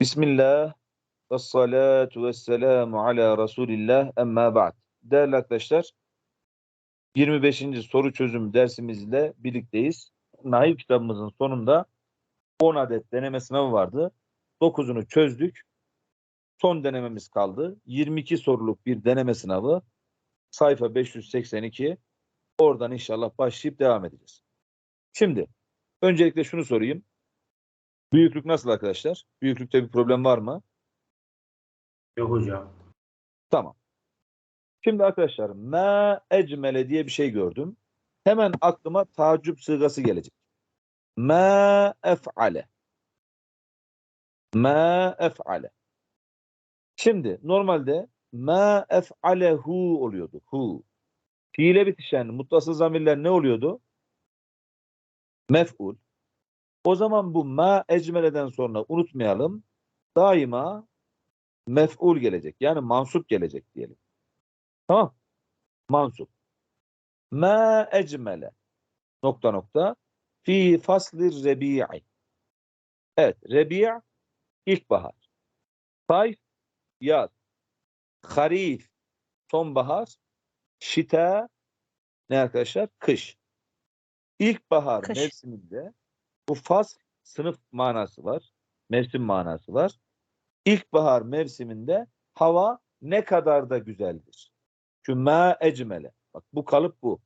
Bismillah ve salatu ve selamu ala Resulillah emma ba'd. Değerli arkadaşlar, 25. soru çözüm dersimizle birlikteyiz. Nail kitabımızın sonunda 10 adet deneme sınavı vardı. 9'unu çözdük. Son denememiz kaldı. 22 soruluk bir deneme sınavı. Sayfa 582. Oradan inşallah başlayıp devam edeceğiz. Şimdi öncelikle şunu sorayım. Büyüklük nasıl arkadaşlar? Büyüklükte bir problem var mı? Yok hocam. Tamam. Şimdi arkadaşlar ma ecmele diye bir şey gördüm. Hemen aklıma tacip sığgası gelecek. Ma ef'ale. Ma ef'ale. Şimdi normalde ma ef'alehu oluyordu. Hu. Fiile bitişen muttasıl zamirler ne oluyordu? Mef'ul. O zaman bu ma ecmeleden sonra unutmayalım. Daima mef'ul gelecek. Yani mansup gelecek diyelim. Tamam. Mansup. Ma ecmele nokta nokta fi fasli rebi'i. Evet. Rebi' ilkbahar. Sayf yaz. Harif sonbahar. Şita ne arkadaşlar? Kış. İlkbahar Kış. mevsiminde bu fas sınıf manası var. Mevsim manası var. İlkbahar mevsiminde hava ne kadar da güzeldir. Ma ecmele. Bak bu kalıp bu.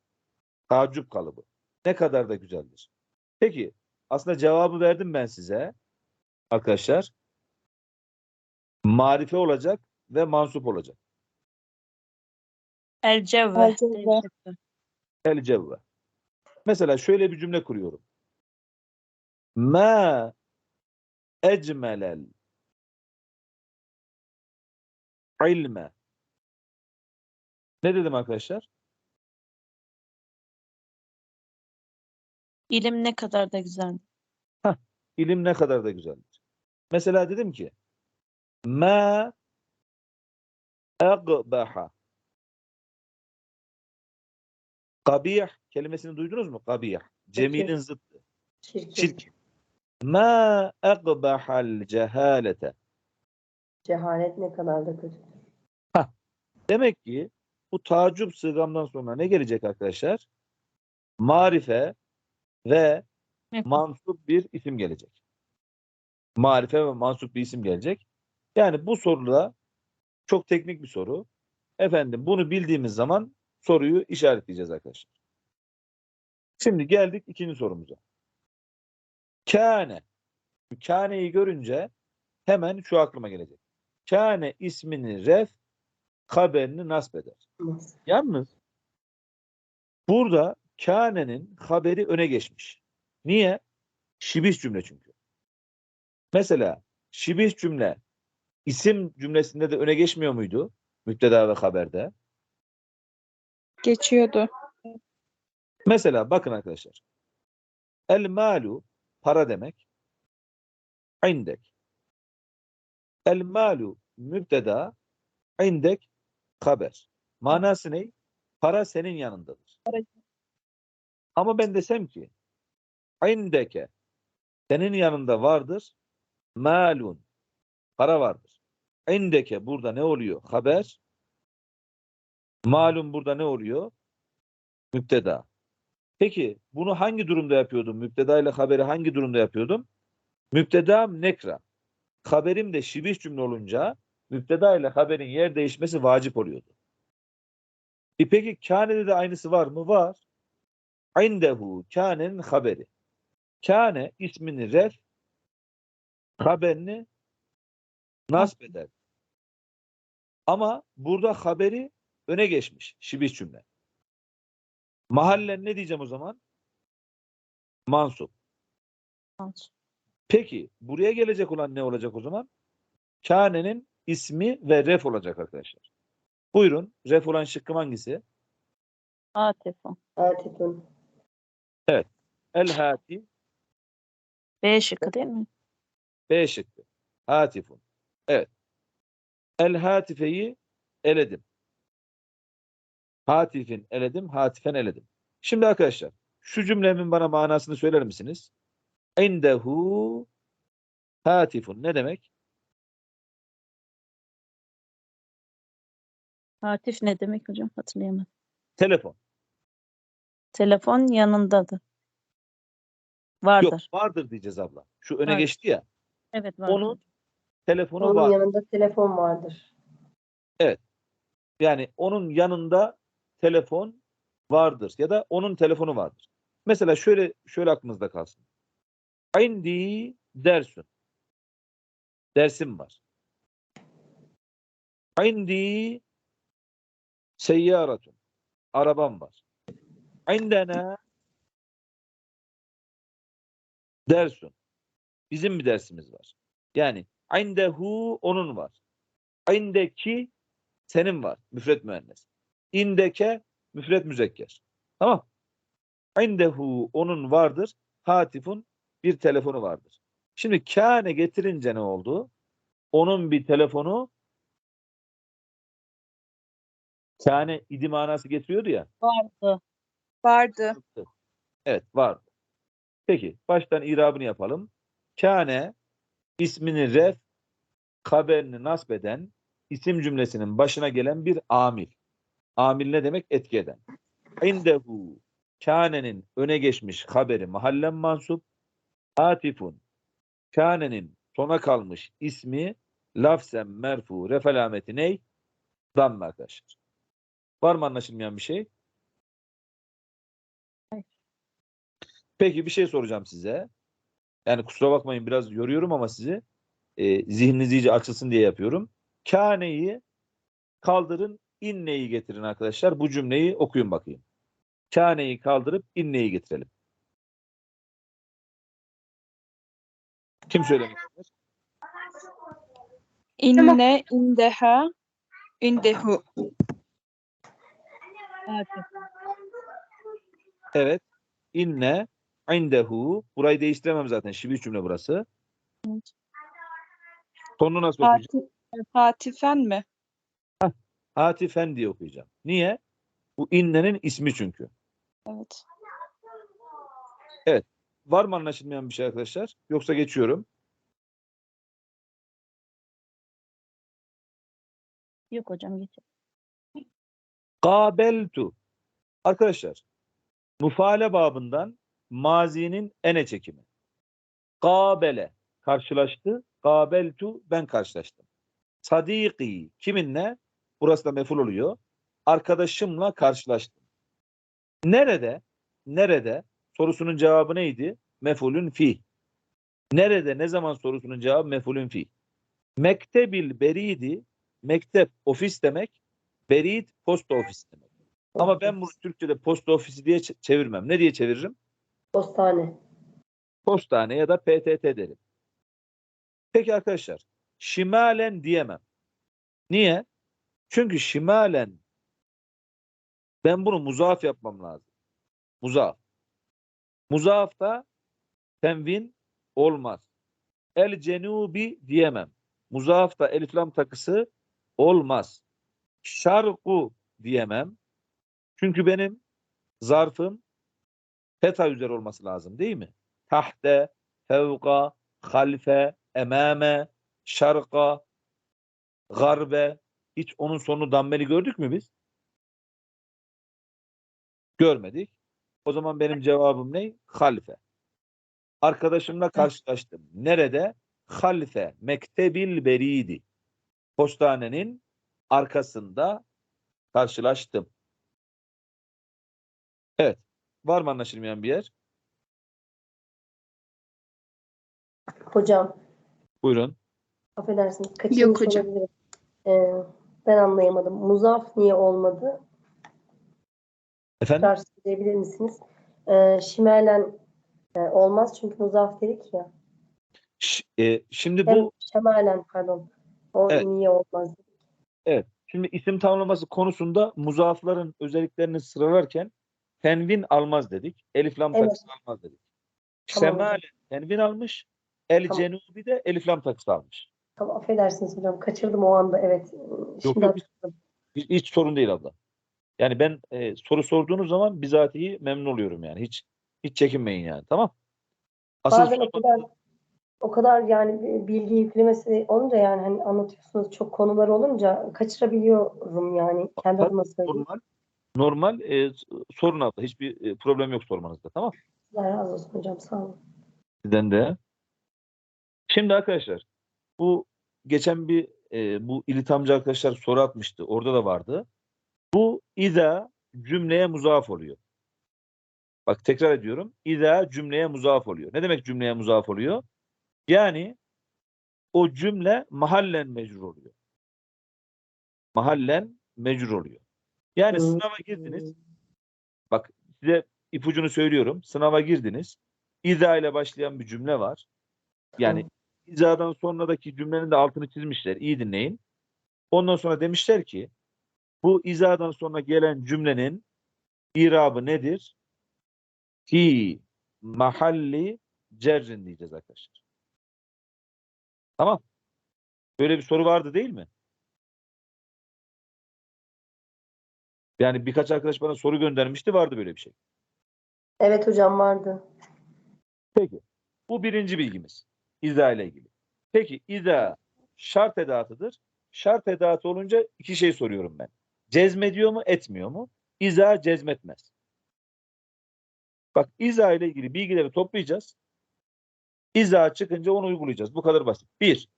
Tacip kalıbı. Ne kadar da güzeldir. Peki aslında cevabı verdim ben size. Arkadaşlar. Marife olacak ve mansup olacak. El cevve. El cevve. Mesela şöyle bir cümle kuruyorum. Ma ecmelel ilme. Ne dedim arkadaşlar? İlim ne kadar da güzel. İlim ne kadar da güzeldir. Mesela dedim ki ma agbaha Kabih kelimesini duydunuz mu? Kabih. Cemilin zıttı. Çirkin. Çirkin. Ma agbahal cehalete. Cehalet ne kadar da kötü. Demek ki bu tacip sığgamdan sonra ne gelecek arkadaşlar? Marife ve mansup bir isim gelecek. Marife ve mansup bir isim gelecek. Yani bu soruda çok teknik bir soru. Efendim bunu bildiğimiz zaman soruyu işaretleyeceğiz arkadaşlar. Şimdi geldik ikinci sorumuza. Kâne. Kâne'yi görünce hemen şu aklıma gelecek. Kâne ismini ref haberini nasp eder. Yalnız burada kânenin haberi öne geçmiş. Niye? Şibih cümle çünkü. Mesela şibih cümle isim cümlesinde de öne geçmiyor muydu? Müpteda ve haberde. Geçiyordu. Mesela bakın arkadaşlar. El malu para demek. İndek. El malu mübteda indek haber. Manası ne? Para senin yanındadır. Ama ben desem ki indeke senin yanında vardır malun para vardır. İndeke burada ne oluyor? Haber. Malum burada ne oluyor? Müpteda. Peki bunu hangi durumda yapıyordum? Müpteda ile haberi hangi durumda yapıyordum? Müptedam nekra. Haberim de şibih cümle olunca müpteda ile haberin yer değişmesi vacip oluyordu. E peki kâne'de de aynısı var mı? Var. İndehu kâne'nin haberi. Kâne ismini ref haberini nasp eder. Ama burada haberi öne geçmiş. Şibih cümle. Mahallen ne diyeceğim o zaman? Mansup. Peki buraya gelecek olan ne olacak o zaman? Kâne'nin ismi ve ref olacak arkadaşlar. Buyurun. Ref olan şıkkım hangisi? Atifun. Atifun. El hati B şıkkı değil mi? B şıkkı. Hatifun. Evet. El hatifeyi eledim. Hatifin eledim, hatifen eledim. Şimdi arkadaşlar şu cümlemin bana manasını söyler misiniz? İndehu hatifun ne demek? Hatif ne demek hocam hatırlayamadım. Telefon. Telefon yanındadır. Vardır. Yok vardır diyeceğiz abla. Şu öne vardır. geçti ya. Evet vardır. Onun telefonu var. Onun yanında telefon vardır. Evet. Yani onun yanında telefon vardır ya da onun telefonu vardır. Mesela şöyle şöyle aklınızda kalsın. İndi dersun. Dersim var. İndi seyyaratun. Arabam var. İndena dersun. Bizim bir dersimiz var. Yani indehu onun var. İndeki senin var. Müfret müennes. İndeke müfret müzekker. Tamam. İndehu onun vardır. Hatifun bir telefonu vardır. Şimdi kâne getirince ne oldu? Onun bir telefonu kâne idi manası getiriyordu ya. Vardı. Vardı. Evet vardı. Peki baştan irabını yapalım. Kâne ismini ref haberini nasbeden isim cümlesinin başına gelen bir amil. Amil ne demek? Etki eden. İndehu kânenin öne geçmiş haberi mahallen mansup. Atifun kânenin sona kalmış ismi lafzen merfu ref alameti ney? Damme arkadaşlar. Var mı anlaşılmayan bir şey? Peki bir şey soracağım size. Yani kusura bakmayın biraz yoruyorum ama sizi e, zihniniz iyice açılsın diye yapıyorum. Kâne'yi kaldırın, inneyi getirin arkadaşlar. Bu cümleyi okuyun bakayım. Kâne'yi kaldırıp inneyi getirelim. Kim söylemek ister? İnne, indeha, indehu. Hatif. Evet. İnne indehu. Burayı değiştiremem zaten. Şivi cümle burası. Evet. Sonunu nasıl okuyacağım? Hatif, hatifen mi? Hatifen diye okuyacağım. Niye? Bu innenin ismi çünkü. Evet. Var mı anlaşılmayan bir şey arkadaşlar? Yoksa geçiyorum. Yok hocam geç. Kabeltu. Arkadaşlar, mufale babından mazinin ene çekimi. Kabele karşılaştı. Kabeltu ben karşılaştım. Sadiki kiminle? Burası da meful oluyor. Arkadaşımla karşılaştım. Nerede? Nerede? Sorusunun cevabı neydi? Mefulün fi. Nerede? Ne zaman sorusunun cevabı mefulün fi. Mektebil beridi mektep ofis demek. Berid posta ofisi demek. Ama ben bunu Türkçe'de posta ofisi diye çevirmem. Ne diye çeviririm? Postane. Postane ya da PTT derim. Peki arkadaşlar, şimalen diyemem. Niye? Çünkü şimalen ben bunu muzaf yapmam lazım. Muzaf. Muzafta tenvin olmaz. El cenubi diyemem. Muzafta elif lam takısı olmaz. Şarku diyemem. Çünkü benim zarfım feta üzeri olması lazım değil mi? Tahte, fevka, halfe, emame, şarka, garbe. Hiç onun sonunu dammeli gördük mü biz? Görmedik. O zaman benim cevabım ne? Halfe. Arkadaşımla karşılaştım. Nerede? Halfe, mektebil beridi. Postanenin arkasında karşılaştım. Evet. Var mı anlaşılmayan bir yer? Hocam Buyurun. affedersiniz kaçırmış Yok hocam. olabilirim. Ee, ben anlayamadım. Muzaf niye olmadı? Efendim? Tekrar söyleyebilir misiniz? Ee, şimalen e, olmaz çünkü muzaf dedik ya. Ş- e, şimdi bu şemalen pardon. O Evet. niye olmaz? şimdi isim tamlaması konusunda muzafların özelliklerini sıralarken tenvin almaz dedik. Elif lam Evet. takısı almaz dedik. Tamam. Semale tenvin almış. El Tamam. cenubi de elif lam takısı almış. Tamam, affedersiniz hocam. Kaçırdım o anda. Evet. Şimdi yok. hatırladım. Hiç, hiç sorun değil abla. Yani ben e, soru sorduğunuz zaman bizatihi memnun oluyorum yani. Hiç hiç çekinmeyin yani. Tamam? Asıl Bazen o kadar o kadar yani bilgi yüklemesi olunca yani hani anlatıyorsunuz çok konular olunca kaçırabiliyorum yani kendi adıma. Normal. Normal e, sorun abla. Hiçbir e, problem yok sormanızda. Tamam. Allah razı olsun hocam sağ olun. Sizden de. Şimdi arkadaşlar bu geçen bir e, bu İlit amca arkadaşlar soru atmıştı. Orada da vardı. Bu iza cümleye muzaf oluyor. Bak tekrar ediyorum. İza cümleye muzaf oluyor. Ne demek cümleye muzaf oluyor? Yani o cümle mahallen mecrur oluyor. Mahallen mecrur oluyor. Yani sınava girdiniz. Bak size ipucunu söylüyorum. Sınava girdiniz. İza ile başlayan bir cümle var. Yani izadan sonradaki cümlenin de altını çizmişler. İyi dinleyin. Ondan sonra demişler ki bu izadan sonra gelen cümlenin irabı nedir? Fi mahalli cerrin diyeceğiz arkadaşlar. Tamam. Böyle bir soru vardı değil mi? Yani birkaç arkadaş bana soru göndermişti. Vardı böyle bir şey. Evet hocam vardı. Peki. Bu birinci bilgimiz. İza ile ilgili. Peki iza şart edatıdır. Şart edatı olunca iki şey soruyorum ben. Cezmediyor mu, etmiyor mu? İza cezmetmez. Bak iza ile ilgili bilgileri toplayacağız. İza çıkınca onu uygulayacağız. Bu kadar basit. Bir,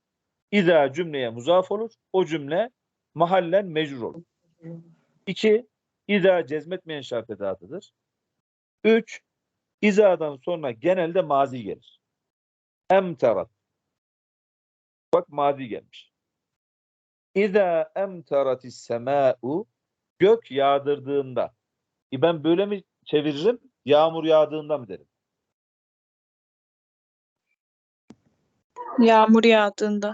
İza cümleye muzaf olur. O cümle mahallen mecrur olur. İki, İza cezmetmeyen şart edatıdır. Üç, İza'dan sonra genelde mazi gelir. Emterat. Bak mazi gelmiş. İza emteratis semâ'u gök yağdırdığında. E ben böyle mi çeviririm? Yağmur yağdığında mı derim? Yağmur yağdığında.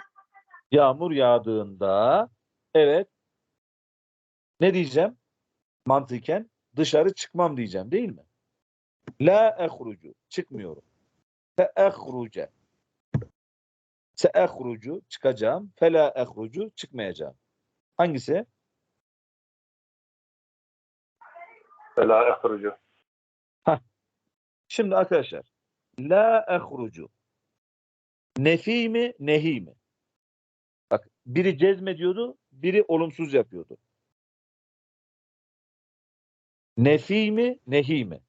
Yağmur yağdığında evet ne diyeceğim? Mantıken dışarı çıkmam diyeceğim değil mi? La ehrucu çıkmıyorum. Fe ehruce Se ehrucu çıkacağım. Fe la ehrucu çıkmayacağım. Hangisi? Fela ehrucu. Şimdi arkadaşlar la ehrucu nefi mi nehi mi? Bak biri cezmediyordu, biri olumsuz yapıyordu. Nefi mi nehi mi?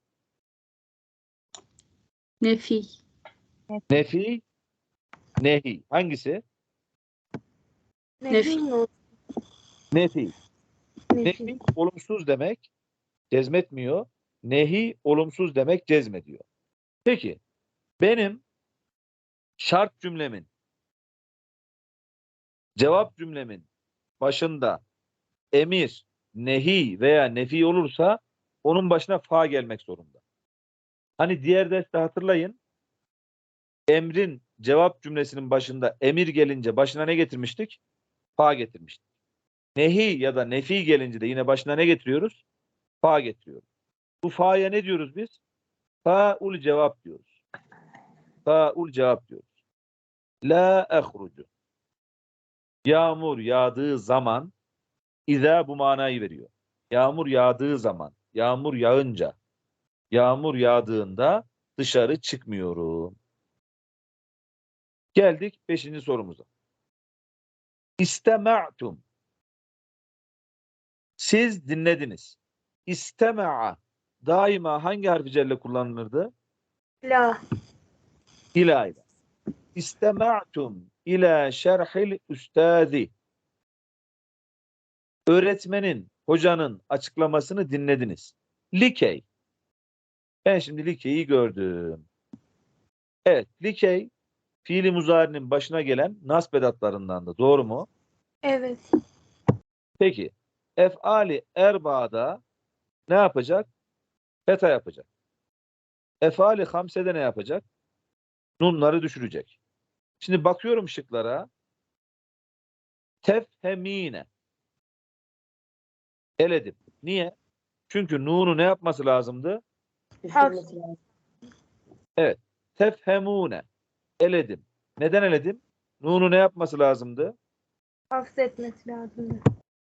Nefi. Nefi nehi. Hangisi? Nefi. Nefi. Nefi olumsuz demek cezmetmiyor. Nehi olumsuz demek cezmediyor. Peki benim şart cümlemin cevap cümlemin başında emir, nehi veya nefi olursa onun başına fa gelmek zorunda. Hani diğer derste hatırlayın emrin cevap cümlesinin başında emir gelince başına ne getirmiştik? Fa getirmiştik. Nehi ya da nefi gelince de yine başına ne getiriyoruz? Fa getiriyoruz. Bu fa'ya ne diyoruz biz? Fa'ul cevap diyoruz. Fa'ul cevap diyoruz. La ehrucu. Yağmur yağdığı zaman İza bu manayı veriyor. Yağmur yağdığı zaman, yağmur yağınca, yağmur yağdığında dışarı çıkmıyorum. Geldik beşinci sorumuza. İstema'tum. Siz dinlediniz. İstema'a daima hangi harfi celle kullanılırdı? La. İla ile. İstema'tum ila şerhil üstazi. Öğretmenin, hocanın açıklamasını dinlediniz. Likey. Ben şimdi Likey'i gördüm. Evet, Likey fiili muzari'nin başına gelen nasb edatlarındandı. Doğru mu? Evet. Peki. Ef'ali erba'da ne yapacak? Feta yapacak. Ef'ali hamsede ne yapacak? Nunları düşürecek. Şimdi bakıyorum şıklara. Tefhemine. Eledim. Niye? Çünkü nunu ne yapması lazımdı? Lazım. Tefhemune. Eledim. Neden eledim? Nunu ne yapması lazımdı? Hafzetmesi lazım.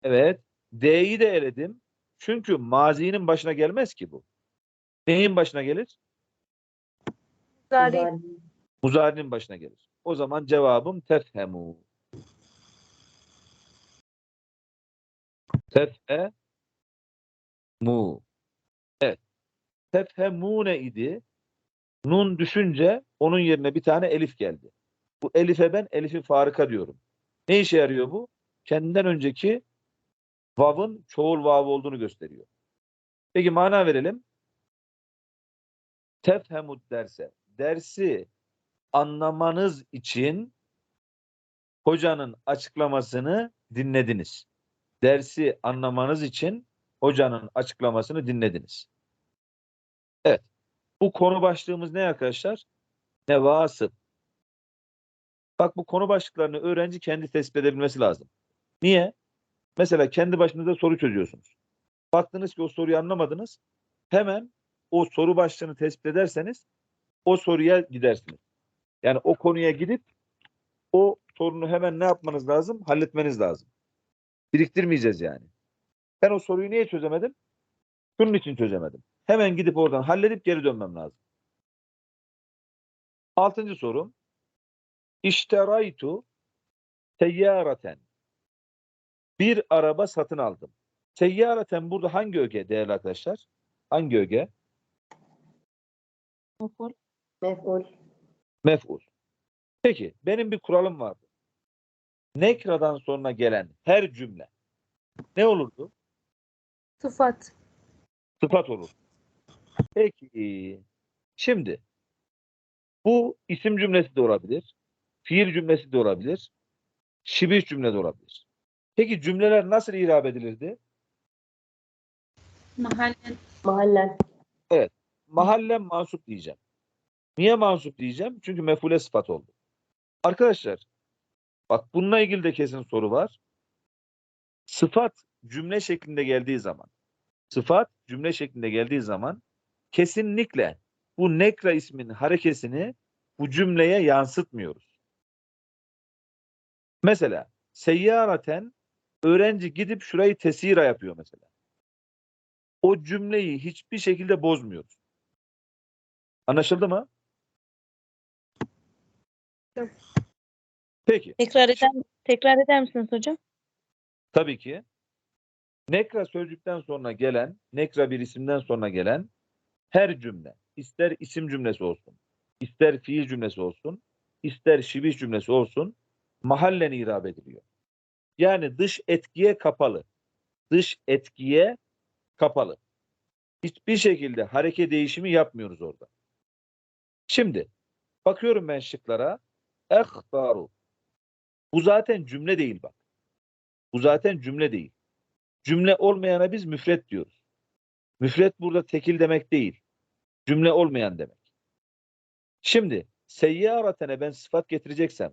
Evet. D'yi de eledim. Çünkü mazinin başına gelmez ki bu. Neyin başına gelir? Zari. Güzel. Muzari'nin başına gelir. O zaman cevabım tefhemu. Tefhemu. Evet. Tefhemune idi. Nun düşünce onun yerine bir tane elif geldi. Bu elife ben elifi farika diyorum. Ne işe yarıyor bu? Kendinden önceki vav'ın çoğul vav olduğunu gösteriyor. Peki mana verelim. Tefhemut derse dersi anlamanız için hocanın açıklamasını dinlediniz. Dersi anlamanız için hocanın açıklamasını dinlediniz. Evet. Bu konu başlığımız ne arkadaşlar? Nevasıp. Bak bu konu başlıklarını öğrenci kendi tespit edebilmesi lazım. Niye? Mesela kendi başınıza soru çözüyorsunuz. Baktınız ki o soruyu anlamadınız. Hemen o soru başlığını tespit ederseniz o soruya gidersiniz. Yani o konuya gidip o sorunu hemen ne yapmanız lazım? Halletmeniz lazım. Biriktirmeyeceğiz yani. Ben o soruyu niye çözemedim? Şunun için çözemedim. Hemen gidip oradan halledip geri dönmem lazım. Altıncı sorum. İşteraytu seyyaraten. Bir araba satın aldım. Seyyaraten burada hangi öge değerli arkadaşlar? Hangi öge? Meful. Mef'ul. Mef'ul. Peki benim bir kuralım vardı. Nekra'dan sonra gelen her cümle ne olurdu? Sıfat. Sıfat olur. Peki. Şimdi bu isim cümlesi de olabilir. Fiil cümlesi de olabilir. Şibih cümle de olabilir. Peki cümleler nasıl irab edilirdi? Mahallen. Mahallen. Mahallen mansup diyeceğim. Niye mansup diyeceğim? Çünkü mefule sıfat oldu. Arkadaşlar bak bununla ilgili de kesin soru var. Sıfat cümle şeklinde geldiği zaman sıfat cümle şeklinde geldiği zaman kesinlikle bu nekra ismin harekesini bu cümleye yansıtmıyoruz. Mesela seyyaraten öğrenci gidip şurayı tesira yapıyor mesela. O cümleyi hiçbir şekilde bozmuyoruz. Anlaşıldı mı? Yok. Peki. Tekrar eder, tekrar eder misiniz hocam? Tabii ki. Nekra sözcükten sonra gelen, nekra bir isimden sonra gelen her cümle, ister isim cümlesi olsun, ister fiil cümlesi olsun, ister şibih cümlesi olsun, mahallen irab ediliyor. Yani dış etkiye kapalı. Dış etkiye kapalı. Hiçbir şekilde hareket değişimi yapmıyoruz orada. Şimdi bakıyorum ben şıklara. Ehtaru. Bu zaten cümle değil bak. Bu zaten cümle değil. Cümle olmayana biz müfret diyoruz. Müfret burada tekil demek değil. Cümle olmayan demek. Şimdi seyyâratene ben sıfat getireceksem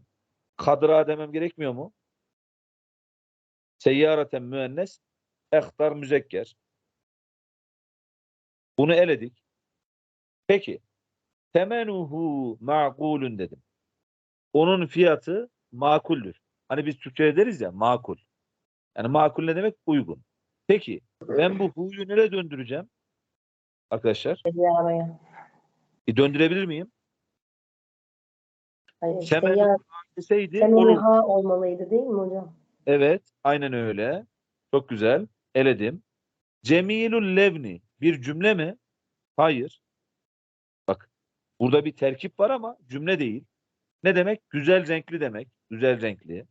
kadra demem gerekmiyor mu? Seyyâraten müennes ehtar müzekker. Bunu eledik. Peki temenuhu ma'kulun dedim. Onun fiyatı makuldür. Hani biz Türkçe deriz ya makul. Yani makul ne demek? Uygun. Peki ben bu hu'yu nereye döndüreceğim? Arkadaşlar Seyyaraya. bir döndürebilir miyim? Hayır. Seyyar. Deseydi. Semenuha olmalıydı değil mi hocam? Evet, aynen öyle. Çok güzel. Eledim. Cemilul levni bir cümle mi? Hayır. Bak, burada bir terkip var ama cümle değil. Ne demek? Güzel renkli demek. Güzel renkli.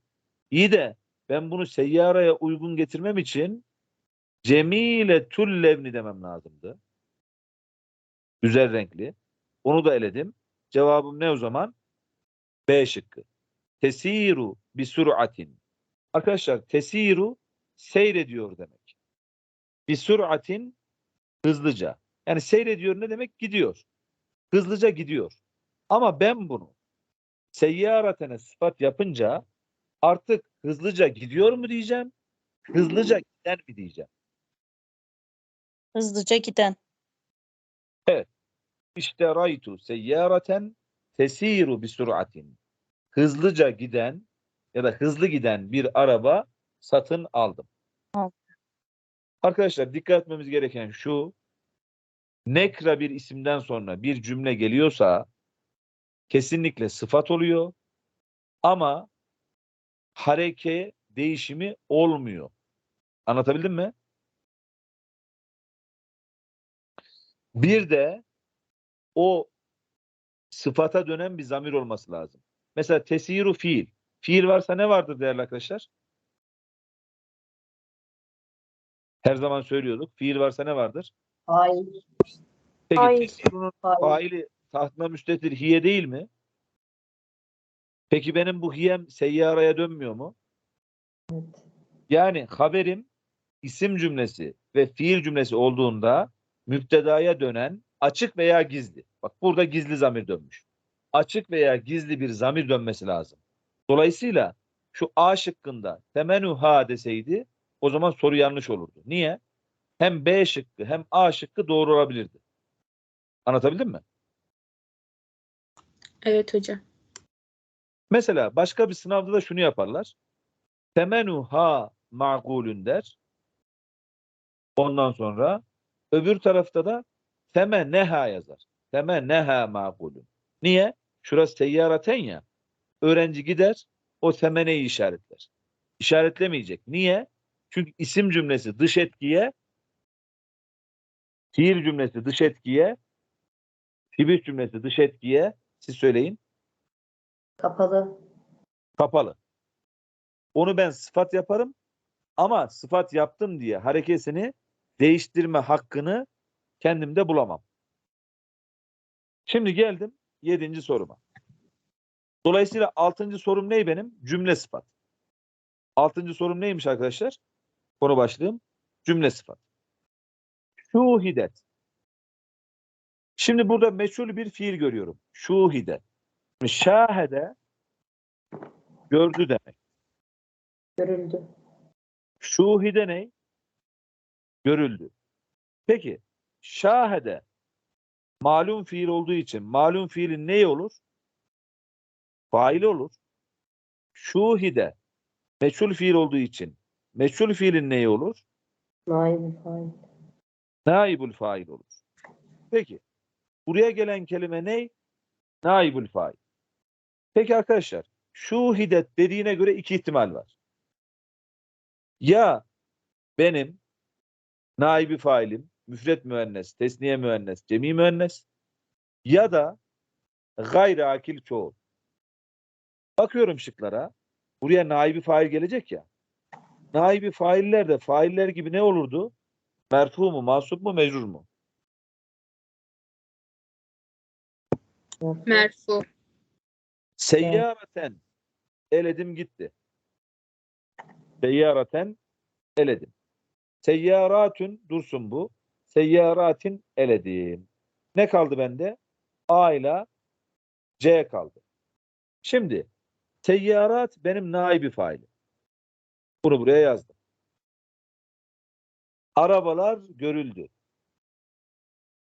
İyi de ben bunu seyyaraya uygun getirmem için cemile tul levni demem lazımdı. Güzel renkli. Onu da eledim. Cevabım ne o zaman? B şıkkı. Tesiru bi sür'atin. Arkadaşlar tesiru seyrediyor demek. Bir sür'atin hızlıca. Yani seyrediyor ne demek? Gidiyor. Hızlıca gidiyor. Ama ben bunu seyyaratene sıfat yapınca artık hızlıca gidiyor mu diyeceğim? Hızlıca giden mi diyeceğim? Hızlıca giden. İşte raytu seyyaraten tesiru bi sür'atin. Hızlıca giden ya da hızlı giden bir araba satın aldım. Aldım. Arkadaşlar dikkat etmemiz gereken şu. Nekra bir isimden sonra bir cümle geliyorsa kesinlikle sıfat oluyor Ama hareke değişimi olmuyor. Anlatabildim mi? Bir de o sıfata dönen bir zamir olması lazım. Mesela tesiru fiil. Fiil varsa ne vardır değerli arkadaşlar? Her zaman söylüyorduk. Fiil varsa ne vardır? Hayır. Peki Hayır. tesirunun Hayır. faili tahtına müstetir hiye değil mi? Peki benim bu hiyem seyyaraya dönmüyor mu? Evet. Yani haberim isim cümlesi ve fiil cümlesi olduğunda müptedaya dönen açık veya gizli. Bak burada gizli zamir dönmüş. Açık veya gizli bir zamir dönmesi lazım. Dolayısıyla şu A şıkkında temenuha deseydi o zaman soru yanlış olurdu. Niye? Hem B şıkkı hem A şıkkı doğru olabilirdi. Anlatabildim mi? Evet hocam. Mesela başka bir sınavda da şunu yaparlar. Temenuha ma'gulün der. Ondan sonra öbür tarafta da temenneha yazar. Temenneha ma'gulün. Niye? Şurası seyyaraten ya. Öğrenci gider o temeneyi işaretler. İşaretlemeyecek. Niye? Çünkü isim cümlesi dış etkiye fiil cümlesi dış etkiye fiil cümlesi dış etkiye siz söyleyin Kapalı. kapalı. Onu ben sıfat yaparım ama sıfat yaptım diye harekesini değiştirme hakkını kendimde bulamam. Şimdi geldim yedinci soruma. Dolayısıyla altıncı sorum ne benim? Cümle sıfat. Altıncı sorum neymiş arkadaşlar? Konu başlığım cümle sıfat. Şuhidet. Şimdi burada meçhul bir fiil görüyorum. Şuhide. Şahede gördü demek. Görüldü. Şuhide ne? Görüldü. Peki şahede malum fiil olduğu için malum fiilin neyi olur? Faili olur. Şuhide meçhul fiil olduğu için meçhul fiilin neyi olur? Naib fail. Naibul fail olur. Peki buraya gelen kelime ne? Naibul fail. Peki arkadaşlar şuhidet dediğine göre iki ihtimal var. Ya benim naibi failim müfret müennes, tesniye müennes, cemi müennes ya da gayri akil çoğul. Bakıyorum şıklara. Buraya naibi fail gelecek ya. Naibi failler de failler gibi ne olurdu? Merfu mu, mansup mu, mecrur mu? Merfu. Seyyaraten eledim gitti. Seyyaraten eledim. Seyyaratün dursun bu. Seyyaratin eledim. Ne kaldı bende? A ile C kaldı. Şimdi seyyarat benim naibi failim. Bunu buraya yazdım. Arabalar görüldü.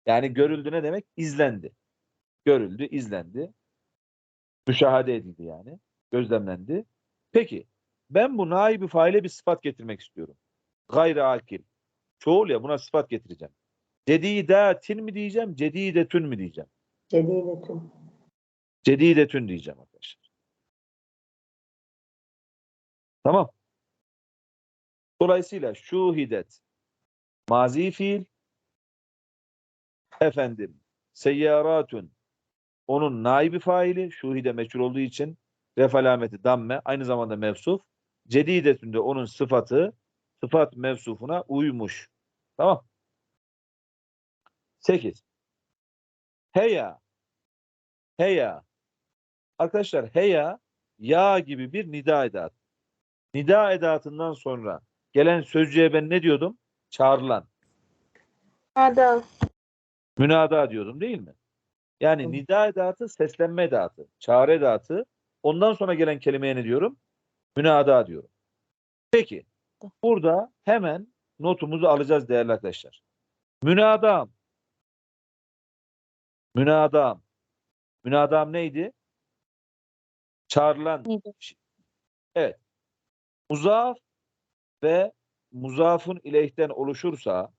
Yani görüldü ne demek? İzlendi. Görüldü, izlendi. Müşahede edildi yani. Gözlemlendi. Peki ben bu naibi faile bir sıfat getirmek istiyorum. Gayri akil. Çoğul ya buna sıfat getireceğim. Cedidatin mi diyeceğim, cedidetün mü diyeceğim? Cedidetün. Cedidetün diyeceğim arkadaşlar. Tamam. Dolayısıyla şuhidet mazi fiil efendim seyyaratun onun naibi faili şuhide meçhul olduğu için ref alameti damme aynı zamanda mevsuf cedidetünde onun sıfatı sıfat mevsufuna uymuş. Tamam. 8. Heya. Heya. Arkadaşlar heya ya gibi bir nida edatı. Nida edatından sonra gelen sözcüğe ben ne diyordum? Çağrılan. Ada. Münada diyordum değil mi? Yani Hı. nida edatı seslenme edatı, çağrı edatı. Ondan sonra gelen kelimeye ne diyorum? Münada diyorum. Peki burada hemen notumuzu alacağız değerli arkadaşlar. Münadam. Münadam. Münadam neydi? Çağrılan. Neydi? Evet. Muzaf ve muzafın ileyhten oluşursa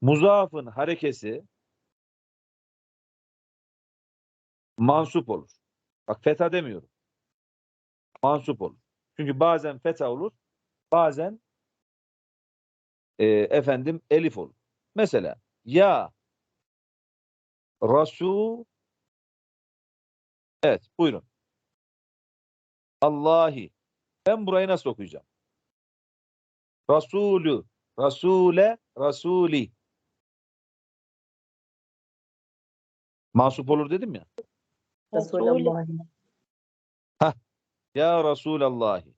muzafın harekesi mansup olur. Bak feta demiyorum. Mansup olur. Çünkü bazen feta olur, bazen e, efendim elif olur. Mesela ya Rasul Evet, buyurun. Allahi. Ben burayı nasıl okuyacağım? Rasulü, Rasule, Rasuli. Mansup olur dedim ya. Resulallah. Ya Resulallahi.